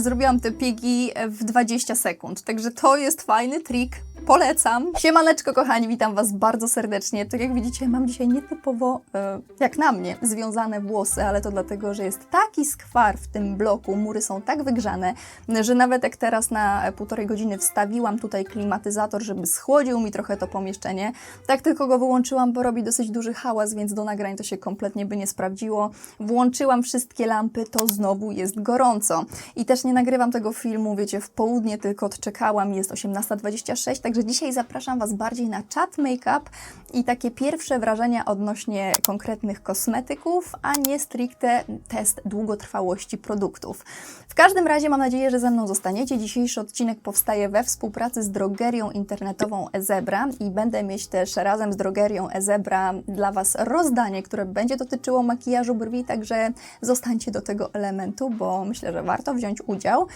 Zrobiłam te piegi w 20 sekund, także to jest fajny trik. Polecam. Siemaneczko kochani, witam Was bardzo serdecznie. Tak jak widzicie, mam dzisiaj nietypowo, e, jak na mnie, związane włosy, ale to dlatego, że jest taki skwar w tym bloku, mury są tak wygrzane, że nawet jak teraz na półtorej godziny wstawiłam tutaj klimatyzator, żeby schłodził mi trochę to pomieszczenie, tak tylko go wyłączyłam, bo robi dosyć duży hałas, więc do nagrań to się kompletnie by nie sprawdziło. Włączyłam wszystkie lampy, to znowu jest gorąco. I też nie nagrywam tego filmu, wiecie, w południe, tylko odczekałam, jest 18.26, także dzisiaj zapraszam Was bardziej na chat make-up i takie pierwsze wrażenia odnośnie konkretnych kosmetyków, a nie stricte test długotrwałości produktów. W każdym razie mam nadzieję, że ze mną zostaniecie. Dzisiejszy odcinek powstaje we współpracy z drogerią internetową Ezebra i będę mieć też razem z drogerią Ezebra dla Was rozdanie, które będzie dotyczyło makijażu brwi, także zostańcie do tego elementu, bo myślę, że warto wziąć udział.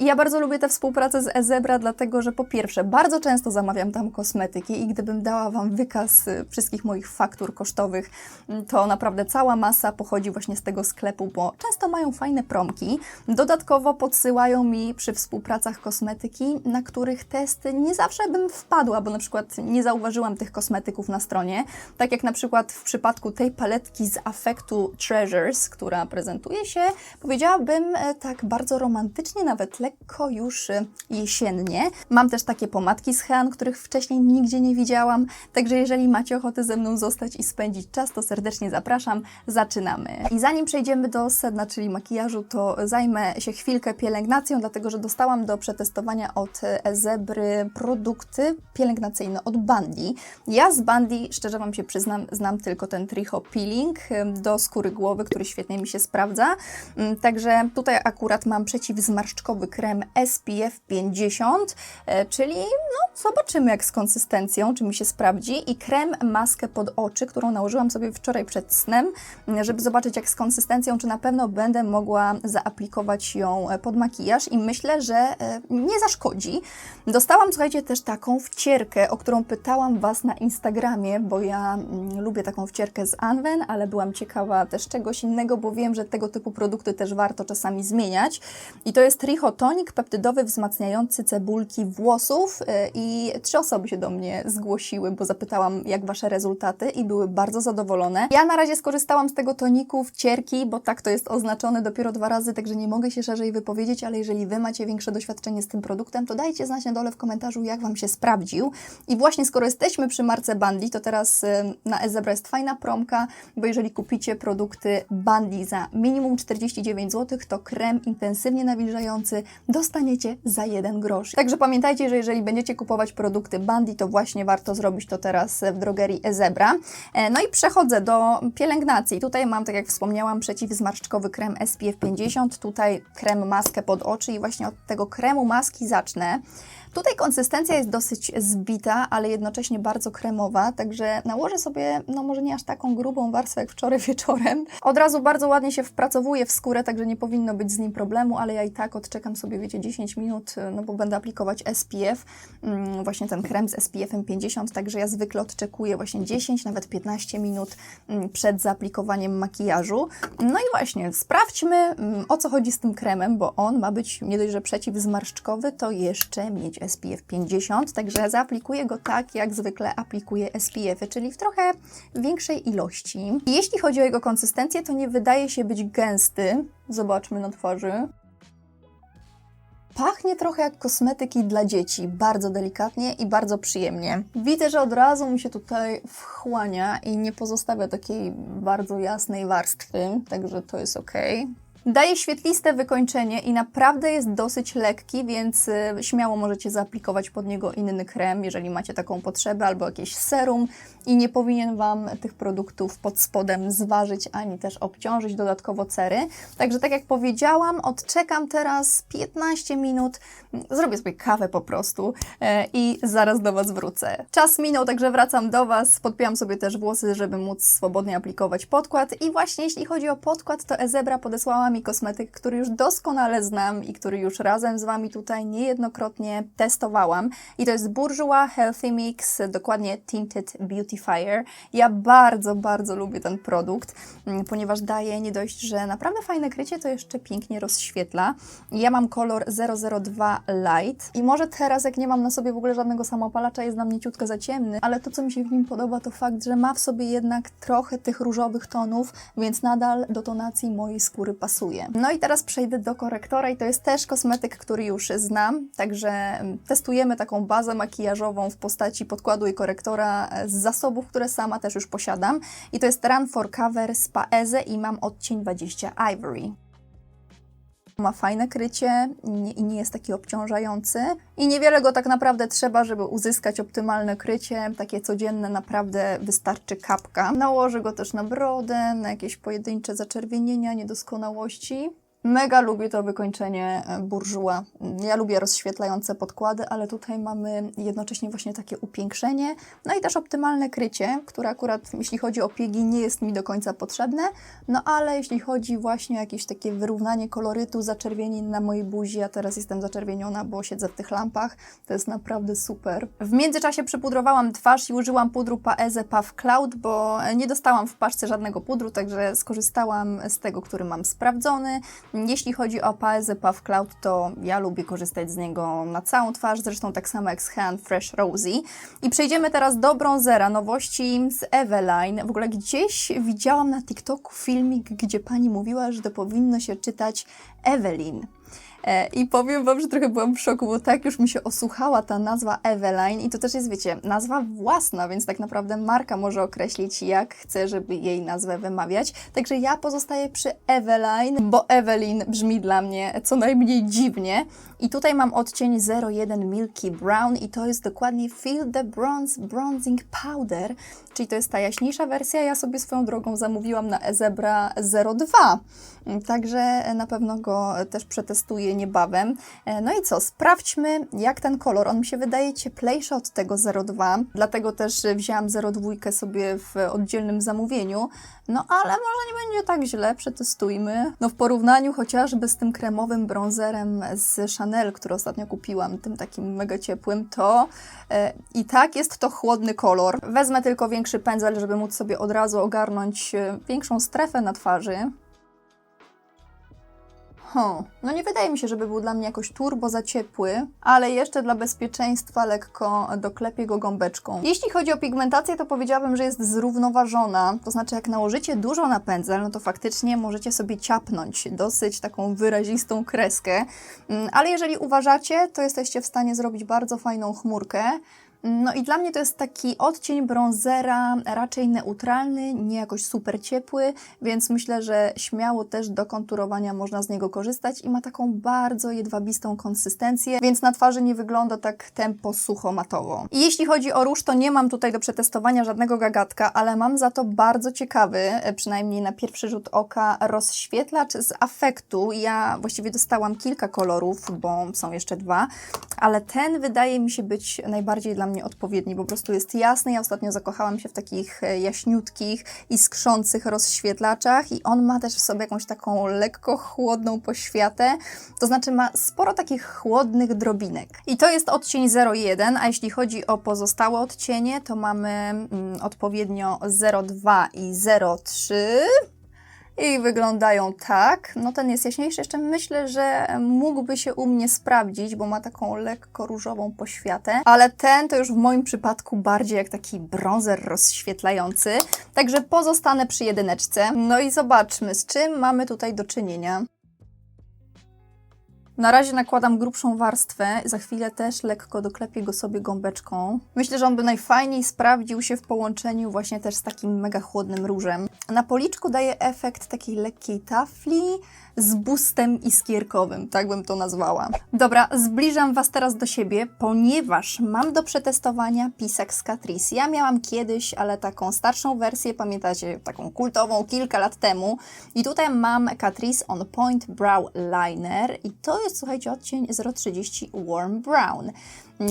I ja bardzo lubię tę współpracę z Ezebra, dlatego że po pierwsze, bardzo często zamawiam tam kosmetyki i gdybym dała Wam wykaz y, wszystkich moich faktur kosztowych, y, to naprawdę cała masa pochodzi właśnie z tego sklepu, bo często mają fajne promki. Dodatkowo podsyłają mi przy współpracach kosmetyki, na których testy nie zawsze bym wpadła, bo na przykład nie zauważyłam tych kosmetyków na stronie. Tak jak na przykład w przypadku tej paletki z afektu Treasures, która prezentuje się, powiedziałabym, e, tak bardzo romantycznie, nawet lekko już e, jesiennie. Mam też takie pomadki z Hean, których wcześniej nigdzie nie widziałam, także jeżeli macie ochotę ze mną zostać i spędzić czas, to serdecznie zapraszam. Zaczynamy. I zanim przejdziemy do sedna, czyli makijażu, to zajmę się chwilkę pielęgnacją, dlatego że dostałam do przetestowania od Zebry produkty pielęgnacyjne od Bandy. Ja z Bandy, szczerze Wam się przyznam, znam tylko ten Tricho Peeling do skóry głowy, który świetnie mi się sprawdza. Mm, Także tutaj akurat mam przeciwzmarszczkowy krem SPF 50, e, czyli no zobaczymy jak z konsystencją, czy mi się sprawdzi i krem maskę pod oczy, którą nałożyłam sobie wczoraj przed snem, żeby zobaczyć jak z konsystencją, czy na pewno będę mogła zaaplikować ją e, pod makijaż i myślę, że e, nie zaszkodzi. Dostałam, słuchajcie, też taką wcierkę, o którą pytałam Was na Instagramie, bo ja mm, lubię taką wcierkę z Anwen, ale byłam ciekawa też czegoś innego, bo wiem, że tego typu produkty też warto czasami zmieniać. I to jest trichotonik peptydowy wzmacniający cebulki włosów y, i trzy osoby się do mnie zgłosiły, bo zapytałam, jak Wasze rezultaty i były bardzo zadowolone. Ja na razie skorzystałam z tego toniku wcierki, bo tak to jest oznaczone dopiero dwa razy, także nie mogę się szerzej wypowiedzieć, ale jeżeli Wy macie większe doświadczenie z tym produktem, to dajcie znać na dole w komentarzu, jak Wam się sprawdził. I właśnie skoro jesteśmy przy marce Bandy, to teraz na Ezebra jest fajna promka, bo jeżeli kupicie produkty Bandy za minimum 49 zł, to krem intensywnie nawilżający dostaniecie za 1 grosz. Także pamiętajcie, że jeżeli będziecie kupować produkty Bandy, to właśnie warto zrobić to teraz w drogerii Ezebra. E, No i przechodzę do pielęgnacji. Tutaj mam, tak jak wspomniałam, przeciwzmarszczkowy krem SPF 50, tutaj krem maskę pod oczy i właśnie od tego kremu maski zacznę. Tutaj konsystencja jest dosyć zbita, ale jednocześnie bardzo kremowa, także nałożę sobie, no może nie aż taką grubą warstwę jak wczoraj wieczorem. Od razu bardzo ładnie się wpracowuje w skórę, także nie powinno być z nim problemu, ale ja i tak odczekam sobie, wiecie, 10 minut, no bo będę aplikować SPF, mm, właśnie ten krem z SPF-em 50, także ja zwykle odczekuję właśnie 10, nawet 15 minut mm, przed zaaplikowaniem makijażu. No i właśnie, sprawdźmy mm, o co chodzi z tym kremem, bo on ma być nie dość, że przeciwzmarszczkowy, to jeszcze mieć SPF 50, także zaaplikuję go tak, jak zwykle aplikuję SPF-y, czyli w trochę większej ilości. Jeśli chodzi o jego konsystencję, to nie wydaje się być gęsty. Zobaczmy na twarzy. Pachnie trochę jak kosmetyki dla dzieci, bardzo delikatnie i bardzo przyjemnie. Widzę, że od razu mi się tutaj wchłania i nie pozostawia takiej bardzo jasnej warstwy, także to jest ok. Daje świetliste wykończenie i naprawdę jest dosyć lekki, więc y, śmiało możecie zaaplikować pod niego inny krem, jeżeli macie taką potrzebę, albo jakieś serum i nie powinien Wam tych produktów pod spodem zważyć, ani też obciążyć dodatkowo cery. Także tak jak powiedziałam, odczekam teraz 15 minut, zrobię sobie kawę po prostu e, i zaraz do Was wrócę. Czas minął, także wracam do Was, podpiłam sobie też włosy, żeby móc swobodnie aplikować podkład i właśnie jeśli chodzi o podkład, to Ezebra podesłała Wami kosmetyk, który już doskonale znam i który już razem z Wami tutaj niejednokrotnie testowałam. I to jest Bourjois Healthy Mix, dokładnie Tinted Beautifier. Ja bardzo, bardzo lubię ten produkt, mm, ponieważ daje nie dość, że naprawdę fajne krycie, to jeszcze pięknie rozświetla. Ja mam kolor 002 Light i może teraz, jak nie mam na sobie w ogóle żadnego samopalacza, jest dla mnie ciutko za ciemny, ale to, co mi się w nim podoba, to fakt, że ma w sobie jednak trochę tych różowych tonów, więc nadal do tonacji mojej skóry pasuje. No i teraz przejdę do korektora i to jest też kosmetyk, który już znam, także mm, testujemy taką bazę makijażową w postaci podkładu i korektora e, z zasobów, które sama też już posiadam. I to jest Run for Cover z Paeze i mam odcień 20 Ivory. Ma fajne krycie nie- i nie jest taki obciążający. I niewiele go tak naprawdę trzeba, żeby uzyskać optymalne krycie. Takie codzienne naprawdę wystarczy kapka. Nałożę go też na brodę, na jakieś pojedyncze zaczerwienienia, niedoskonałości. Mega lubię to wykończenie e, burżuła. Ja lubię rozświetlające podkłady, ale tutaj mamy jednocześnie właśnie takie upiększenie, no i też optymalne krycie, które akurat jeśli chodzi o piegi nie jest mi do końca potrzebne, no ale jeśli chodzi właśnie o jakieś takie wyrównanie kolorytu, zaczerwienień na mojej buzi, a teraz jestem zaczerwieniona, bo siedzę w tych lampach, to jest naprawdę super. W międzyczasie przypudrowałam twarz i użyłam pudru Paeze Puff Cloud, bo nie dostałam w paczce żadnego pudru, także skorzystałam z tego, który mam sprawdzony. Jeśli chodzi o Paeze Puff Cloud, to ja lubię korzystać z niego na całą twarz, zresztą tak samo jak z Hand Fresh Rosy. I przejdziemy teraz do bronzera, nowości z Eveline. W ogóle gdzieś widziałam na TikToku filmik, gdzie pani mówiła, że to powinno się czytać Evelyn. E, I powiem Wam, że trochę byłam w szoku, bo tak już mi się osłuchała ta nazwa Eveline i to też jest, wiecie, nazwa własna, więc tak naprawdę marka może określić, jak chce, żeby jej nazwę wymawiać. Także ja pozostaję przy Eveline, bo Evelyn brzmi dla mnie co najmniej dziwnie. I tutaj mam odcień 01 Milky Brown i to jest dokładnie Feel the Bronze Bronzing Powder, czyli to jest ta jaśniejsza wersja. Ja sobie swoją drogą zamówiłam na Ezebra 02. Także na pewno go też przetestuję niebawem. E, No i co, sprawdźmy jak ten kolor. On mi się wydaje cieplejszy od tego 02, dlatego też wzięłam 02 sobie w oddzielnym zamówieniu. No ale może nie będzie tak źle, przetestujmy. No w porównaniu chociażby z tym kremowym bronzerem z Chanel, który ostatnio kupiłam, tym takim mega ciepłym, to e, i tak jest to chłodny kolor. Wezmę tylko większy pędzel, żeby móc sobie od razu ogarnąć e, większą strefę na twarzy. Hmm. No nie wydaje mi się, żeby był dla mnie jakoś turbo za ciepły, ale jeszcze dla bezpieczeństwa lekko doklepię go gąbeczką. Jeśli chodzi o pigmentację, to powiedziałabym, że jest zrównoważona. To znaczy, jak nałożycie dużo na pędzel, no to faktycznie możecie sobie ciapnąć dosyć taką wyrazistą kreskę. Mm, Ale jeżeli uważacie, to jesteście w stanie zrobić bardzo fajną chmurkę. No i dla mnie to jest taki odcień brązera raczej neutralny, nie jakoś super ciepły, więc myślę, że śmiało też do konturowania można z niego korzystać i ma taką bardzo jedwabistą konsystencję, więc na twarzy nie wygląda tak tempo sucho matowo. I jeśli chodzi o róż, to nie mam tutaj do przetestowania żadnego gagatka, ale mam za to bardzo ciekawy, e, przynajmniej na pierwszy rzut oka, rozświetlacz z afektu. Ja właściwie dostałam kilka kolorów, bo są jeszcze dwa, ale ten wydaje mi się być najbardziej dla mnie odpowiedni. Po prostu jest jasny. Ja ostatnio zakochałam się w takich e, jaśniutkich i skrzących rozświetlaczach i on ma też w sobie jakąś taką lekko chłodną poświatę. To znaczy ma sporo takich chłodnych drobinek. I to jest odcień 01, a jeśli chodzi o pozostałe odcienie, to mamy mm, odpowiednio 02 i 03 i wyglądają tak. No ten jest jaśniejszy. Jeszcze myślę, że mógłby się u mnie sprawdzić, bo ma taką lekko różową poświatę, ale ten to już w moim przypadku bardziej jak taki bronzer rozświetlający. Także pozostanę przy jedyneczce. No i zobaczmy, z czym mamy tutaj do czynienia. Na razie nakładam grubszą warstwę, za chwilę też lekko doklepię go sobie gąbeczką. Myślę, że on by najfajniej sprawdził się w połączeniu właśnie też z takim mega chłodnym różem. Na policzku daje efekt takiej lekkiej tafli z bustem iskierkowym, tak bym to nazwała. Dobra, zbliżam Was teraz do siebie, ponieważ mam do przetestowania pisak z Catrice. Ja miałam kiedyś, ale taką starszą wersję, pamiętacie, taką kultową kilka lat temu. I tutaj mam Catrice On Point Brow Liner i to jest, słuchajcie, odcień 030 Warm Brown.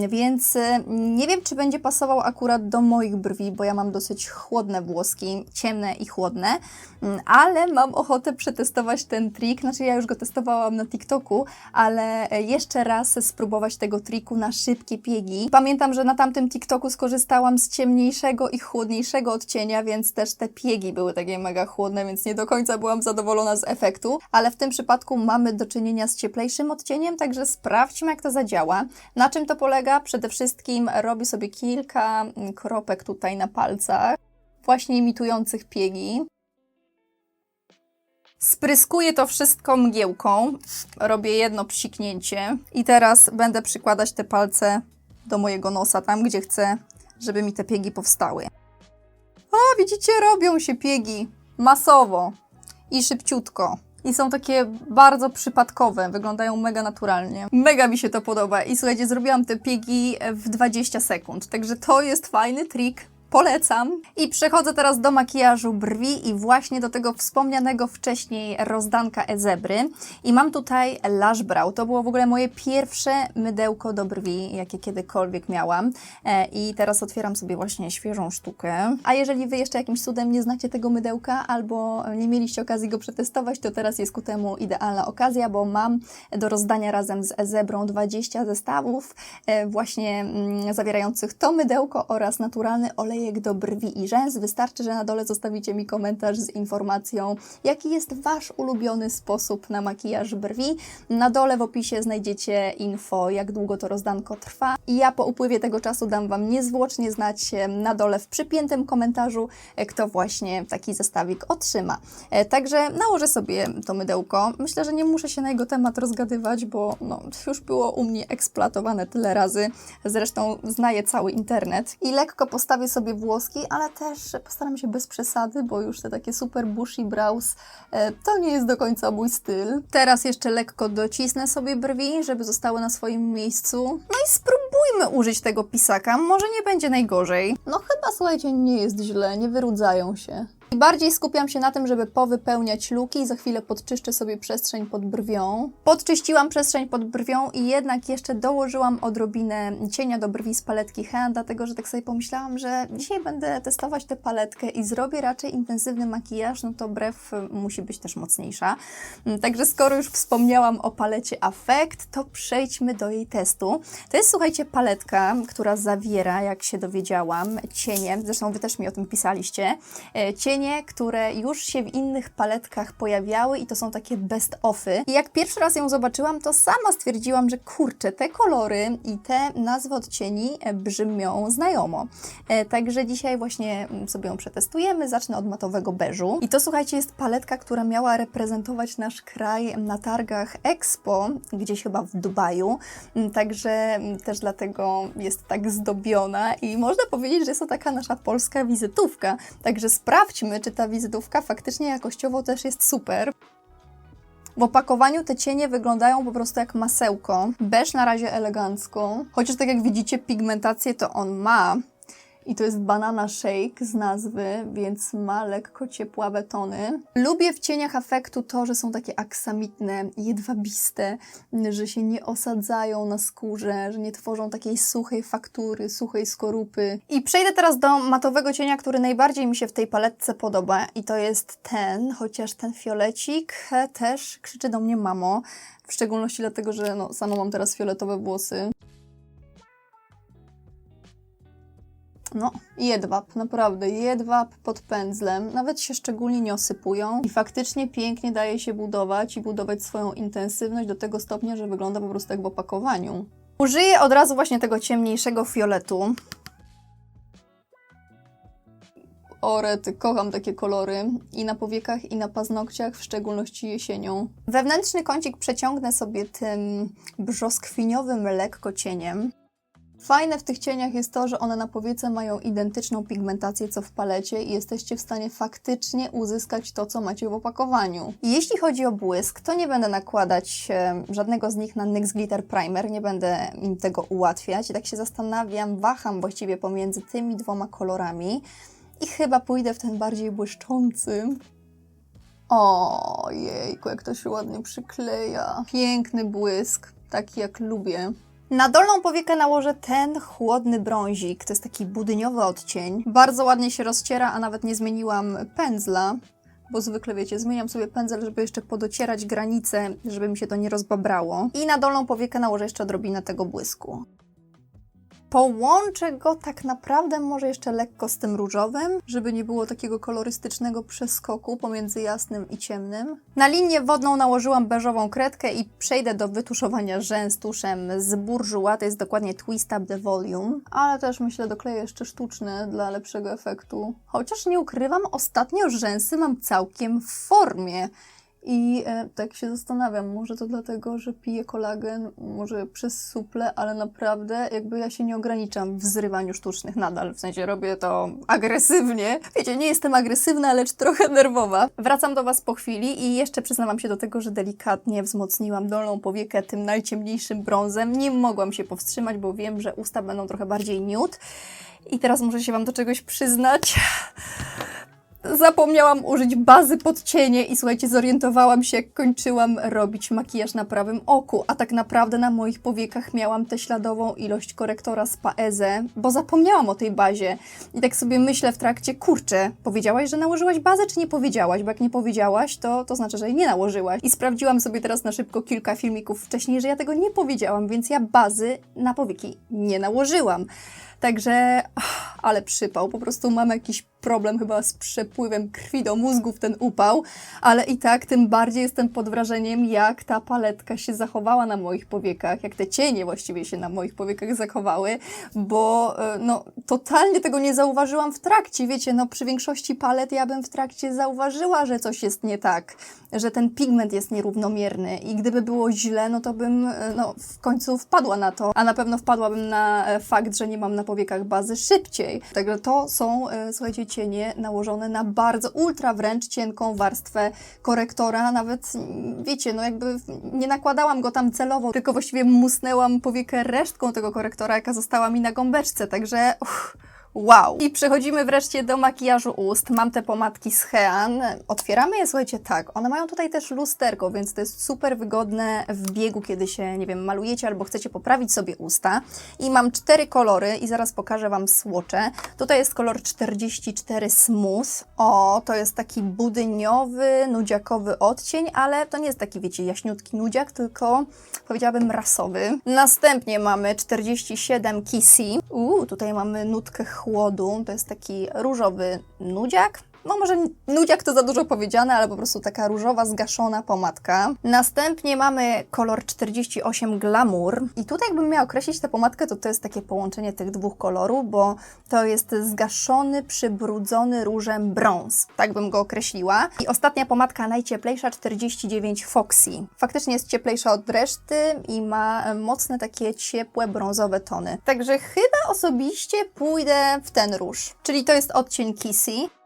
Więc y, nie wiem, czy będzie pasował akurat do moich brwi, bo ja mam dosyć chłodne włoski, ciemne i chłodne, Mm, ale mam ochotę przetestować ten trik. Znaczy, ja już go testowałam na TikToku, ale e, jeszcze raz spróbować tego triku na szybkie piegi. Pamiętam, że na tamtym TikToku skorzystałam z ciemniejszego i chłodniejszego odcienia, więc też te piegi były takie mega chłodne, więc nie do końca byłam zadowolona z efektu, ale w tym przypadku mamy do czynienia z cieplejszym odcieniem, także sprawdźmy, jak to zadziała. Na czym to polega? Przede wszystkim robię sobie kilka kropek tutaj na palcach, właśnie imitujących piegi. Spryskuję to wszystko mgiełką, robię jedno psiknięcie i teraz będę przykładać te palce do mojego nosa, tam gdzie chcę, żeby mi te piegi powstały. O, widzicie, robią się piegi masowo i szybciutko. I są takie bardzo przypadkowe, wyglądają mega naturalnie. Mega mi się to podoba. I słuchajcie, zrobiłam te piegi w 20 sekund, także to jest fajny trik. Polecam. I przechodzę teraz do makijażu brwi i właśnie do tego wspomnianego wcześniej rozdanka Ezebry. I mam tutaj Lash Brow. To było w ogóle moje pierwsze mydełko do brwi, jakie kiedykolwiek miałam. E, I teraz otwieram sobie właśnie świeżą sztukę. A jeżeli Wy jeszcze jakimś cudem nie znacie tego mydełka albo nie mieliście okazji go przetestować, to teraz jest ku temu idealna okazja, bo mam do rozdania razem z Ezebrą 20 zestawów e, właśnie mm, zawierających to mydełko oraz naturalny olejek do brwi i rzęs. Wystarczy, że na dole zostawicie mi komentarz z informacją, jaki jest Wasz ulubiony sposób na makijaż brwi. Na dole w opisie znajdziecie info, jak długo to rozdanko trwa. I ja po upływie tego czasu dam Wam niezwłocznie znać na dole w przypiętym komentarzu, e, kto właśnie taki zestawik otrzyma. E, Także nałożę sobie to mydełko. Myślę, że nie muszę się na jego temat rozgadywać, bo no, już było u mnie eksploatowane tyle razy. Zresztą znaję cały internet. I lekko postawię sobie włoski, ale też postaram się bez przesady, bo już te takie super bushy brows e, to nie jest do końca mój styl. Teraz jeszcze lekko docisnę sobie brwi, żeby zostały na swoim miejscu. No i spróbujmy użyć tego pisaka. Może nie będzie najgorzej. No chyba, słuchajcie, nie jest źle, nie wyrudzają się. I bardziej skupiam się na tym, żeby powypełniać luki. Za chwilę podczyszczę sobie przestrzeń pod brwią. Podczyściłam przestrzeń pod brwią i jednak jeszcze dołożyłam odrobinę cienia do brwi z paletki Hand, dlatego że tak sobie pomyślałam, że dzisiaj będę testować tę paletkę i zrobię raczej intensywny makijaż, no to brew musi być też mocniejsza. Także skoro już wspomniałam o palecie Affect, to przejdźmy do jej testu. To jest, słuchajcie, paletka, która zawiera, jak się dowiedziałam, cienie, zresztą Wy też mi o tym pisaliście, e, które już się w innych paletkach pojawiały i to są takie best offy. I jak pierwszy raz ją zobaczyłam, to sama stwierdziłam, że kurczę, te kolory i te nazwy odcieni e, brzmią znajomo. E, Także dzisiaj właśnie mm, sobie ją przetestujemy. Zacznę od matowego beżu. I to słuchajcie, jest paletka, która miała reprezentować nasz kraj na targach Expo, gdzieś chyba w Dubaju. Mm, Także mm, też dlatego jest tak zdobiona i można powiedzieć, że jest to taka nasza polska wizytówka. Także sprawdźmy, czy ta wizytówka faktycznie jakościowo też jest super. W opakowaniu te cienie wyglądają po prostu jak masełko. Beż na razie elegancko. Chociaż tak jak widzicie, pigmentację to on ma. I to jest Banana Shake z nazwy, więc ma lekko ciepławe tony. Lubię w cieniach afektu to, że są takie aksamitne, jedwabiste, że się nie osadzają na skórze, że nie tworzą takiej suchej faktury, suchej skorupy. I przejdę teraz do matowego cienia, który najbardziej mi się w tej paletce podoba i to jest ten, chociaż ten fiolecik też krzyczy do mnie mamo, w szczególności dlatego, że no, sama mam teraz fioletowe włosy. No, jedwab, naprawdę, jedwab pod pędzlem. Nawet się szczególnie nie osypują i faktycznie pięknie daje się budować i budować swoją intensywność do tego stopnia, że wygląda po prostu jak w opakowaniu. Użyję od razu właśnie tego ciemniejszego fioletu. O rety, kocham takie kolory i na powiekach, i na paznokciach, w szczególności jesienią. Wewnętrzny kącik przeciągnę sobie tym brzoskwiniowym lekko cieniem. Fajne w tych cieniach jest to, że one na powiece mają identyczną pigmentację co w palecie i jesteście w stanie faktycznie uzyskać to, co macie w opakowaniu. Jeśli chodzi o błysk, to nie będę nakładać żadnego z nich na NYX Glitter Primer, nie będę im tego ułatwiać. I tak się zastanawiam, waham właściwie pomiędzy tymi dwoma kolorami i chyba pójdę w ten bardziej błyszczący. Ojejku, jak to się ładnie przykleja. Piękny błysk, taki jak lubię. Na dolną powiekę nałożę ten chłodny brązik. To jest taki budyniowy odcień. Bardzo ładnie się rozciera, a nawet nie zmieniłam pędzla. Bo zwykle, wiecie, zmieniam sobie pędzel, żeby jeszcze podocierać granice, żeby mi się to nie rozbabrało. I na dolną powiekę nałożę jeszcze odrobinę tego błysku. Połączę go tak naprawdę może jeszcze lekko z tym różowym, żeby nie było takiego kolorystycznego przeskoku pomiędzy jasnym i ciemnym. Na linię wodną nałożyłam beżową kredkę i przejdę do wytuszowania rzęs tuszem z Bourjois, to jest dokładnie Twist Up the Volume, ale też myślę dokleję jeszcze sztuczny dla lepszego efektu. Chociaż nie ukrywam, ostatnio rzęsy mam całkiem w formie. I e, tak się zastanawiam, może to dlatego, że piję kolagen, może przez suple, ale naprawdę jakby ja się nie ograniczam w zrywaniu sztucznych nadal, w sensie robię to agresywnie. Wiecie, nie jestem agresywna, lecz trochę nerwowa. Wracam do Was po chwili i jeszcze przyznawam się do tego, że delikatnie wzmocniłam dolną powiekę tym najciemniejszym brązem. Nie mogłam się powstrzymać, bo wiem, że usta będą trochę bardziej nude. I teraz muszę się Wam do czegoś przyznać. Zapomniałam użyć bazy pod cienie i słuchajcie, zorientowałam się, jak kończyłam robić makijaż na prawym oku, a tak naprawdę na moich powiekach miałam tę śladową ilość korektora z Paeze, bo zapomniałam o tej bazie. I tak sobie myślę w trakcie, kurczę, powiedziałaś, że nałożyłaś bazę, czy nie powiedziałaś? Bo jak nie powiedziałaś, to, to znaczy, że jej nie nałożyłaś. I sprawdziłam sobie teraz na szybko kilka filmików wcześniej, że ja tego nie powiedziałam, więc ja bazy na powieki nie nałożyłam. Także, ach, ale przypał. Po prostu mam jakiś problem chyba z przepływem krwi do mózgu w ten upał, ale i tak tym bardziej jestem pod wrażeniem, jak ta paletka się zachowała na moich powiekach, jak te cienie właściwie się na moich powiekach zachowały, bo e, no totalnie tego nie zauważyłam w trakcie. Wiecie, no przy większości palet ja bym w trakcie zauważyła, że coś jest nie tak, że ten pigment jest nierównomierny i gdyby było źle, no to bym e, no, w końcu wpadła na to, a na pewno wpadłabym na e, fakt, że nie mam na powiekach bazy szybciej. Także to są, e, słuchajcie, cienie nałożone na bardzo ultra wręcz cienką warstwę korektora. Nawet, mm, wiecie, no jakby nie nakładałam go tam celowo, tylko właściwie musnęłam powiekę resztką tego korektora, jaka została mi na gąbeczce. Także... Uff, Wow! I przechodzimy wreszcie do makijażu ust. Mam te pomadki z Hean. Otwieramy je, słuchajcie, tak. One mają tutaj też lusterko, więc to jest super wygodne w biegu, kiedy się, nie wiem, malujecie albo chcecie poprawić sobie usta. I mam cztery kolory i zaraz pokażę Wam słocze. Tutaj jest kolor 44 Smooth. O, to jest taki budyniowy, nudziakowy odcień, ale to nie jest taki, wiecie, jaśniutki nudziak, tylko powiedziałabym rasowy. Następnie mamy 47 Kissy. Uuu, tutaj mamy nutkę chłodu. To jest taki różowy nudziak. No może nudziak to za dużo powiedziane, ale po prostu taka różowa, zgaszona pomadka. Następnie mamy kolor 48 Glamour. I tutaj jakbym miała określić tę pomadkę, to to jest takie połączenie tych dwóch kolorów, bo to jest zgaszony, przybrudzony różem brąz. Tak bym go określiła. I ostatnia pomadka najcieplejsza 49 Foxy. Faktycznie jest cieplejsza od reszty i ma mocne takie ciepłe, brązowe tony. Także chyba osobiście pójdę w ten róż. Czyli to jest odcień Kissy.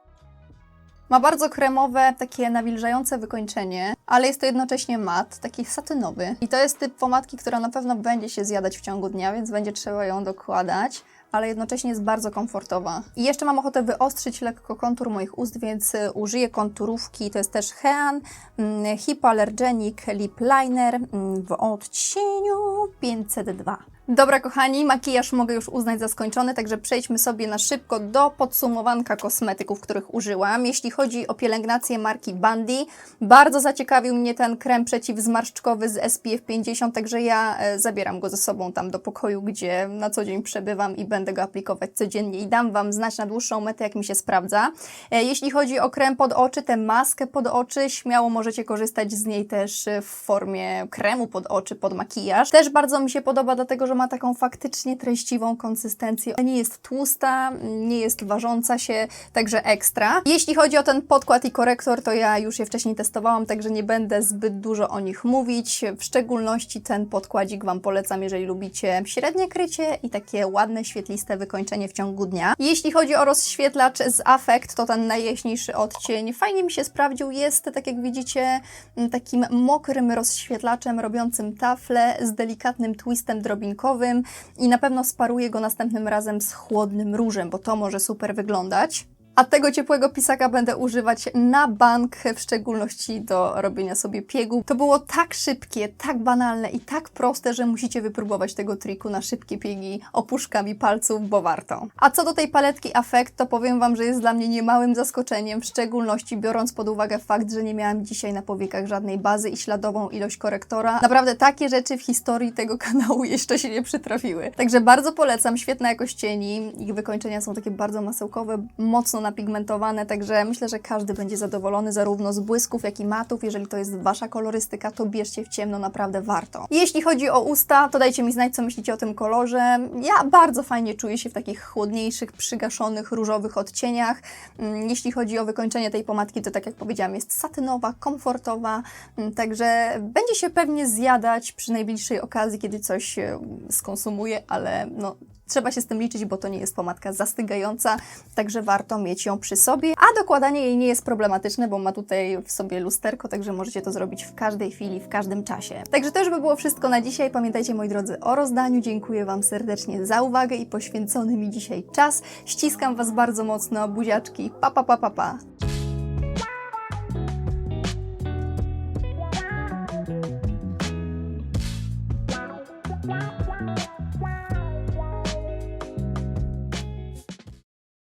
Ma bardzo kremowe, takie nawilżające wykończenie, ale jest to jednocześnie mat, taki satynowy. I to jest typ pomadki, która na pewno będzie się zjadać w ciągu dnia, więc będzie trzeba ją dokładać ale jednocześnie jest bardzo komfortowa. I jeszcze mam ochotę wyostrzyć lekko kontur moich ust, więc y, użyję konturówki. To jest też Hean mm, Hypoallergenic Lip Liner mm, w odcieniu 502. Dobra, kochani, makijaż mogę już uznać za skończony, także przejdźmy sobie na szybko do podsumowanka kosmetyków, których użyłam. Jeśli chodzi o pielęgnację marki Bandy, bardzo zaciekawił mnie ten krem przeciwzmarszczkowy z SPF 50, także ja e, zabieram go ze sobą tam do pokoju, gdzie na co dzień przebywam i będę go aplikować codziennie i dam Wam znać na dłuższą metę, jak mi się sprawdza. E, jeśli chodzi o krem pod oczy, tę maskę pod oczy, śmiało możecie korzystać z niej też w formie kremu pod oczy, pod makijaż. Też bardzo mi się podoba, dlatego że ma taką faktycznie treściwą konsystencję. Nie jest tłusta, nie jest ważąca się, także ekstra. Jeśli chodzi o ten podkład i korektor, to ja już je wcześniej testowałam, także nie będę zbyt dużo o nich mówić. W szczególności ten podkładzik Wam polecam, jeżeli lubicie średnie krycie i takie ładne, świetliste wykończenie w ciągu dnia. Jeśli chodzi o rozświetlacz z Affect, to ten najjaśniejszy odcień fajnie mi się sprawdził. Jest, tak jak widzicie, takim mokrym rozświetlaczem robiącym tafle z delikatnym twistem drobinkowym i na pewno sparuję go następnym razem z chłodnym różem, bo to może super wyglądać. A tego ciepłego pisaka będę używać na bank, w szczególności do robienia sobie piegu. To było tak szybkie, tak banalne i tak proste, że musicie wypróbować tego triku na szybkie piegi opuszkami palców, bo warto. A co do tej paletki Affect, to powiem Wam, że jest dla mnie niemałym zaskoczeniem, w szczególności biorąc pod uwagę fakt, że nie miałam dzisiaj na powiekach żadnej bazy i śladową ilość korektora. Naprawdę takie rzeczy w historii tego kanału jeszcze się nie przytrafiły. Także bardzo polecam, świetna jakość cieni, ich wykończenia są takie bardzo masełkowe, mocno napigmentowane, także myślę, że każdy będzie zadowolony zarówno z błysków, jak i matów. Jeżeli to jest Wasza kolorystyka, to bierzcie w ciemno, naprawdę warto. Jeśli chodzi o usta, to dajcie mi znać, co myślicie o tym kolorze. Ja bardzo fajnie czuję się w takich chłodniejszych, przygaszonych, różowych odcieniach. Mm, Jeśli chodzi o wykończenie tej pomadki, to tak jak powiedziałam, jest satynowa, komfortowa, mm, także będzie się pewnie zjadać przy najbliższej okazji, kiedy coś e, skonsumuję, ale no, trzeba się z tym liczyć, bo to nie jest pomadka zastygająca, także warto mieć ją przy sobie, a dokładanie jej nie jest problematyczne, bo ma tutaj w sobie lusterko, także możecie to zrobić w każdej chwili, w każdym czasie. Także to już by było wszystko na dzisiaj. Pamiętajcie, moi drodzy, o rozdaniu. Dziękuję Wam serdecznie za uwagę i poświęcony mi dzisiaj czas. Ściskam Was bardzo mocno, buziaczki, pa pa pa pa pa.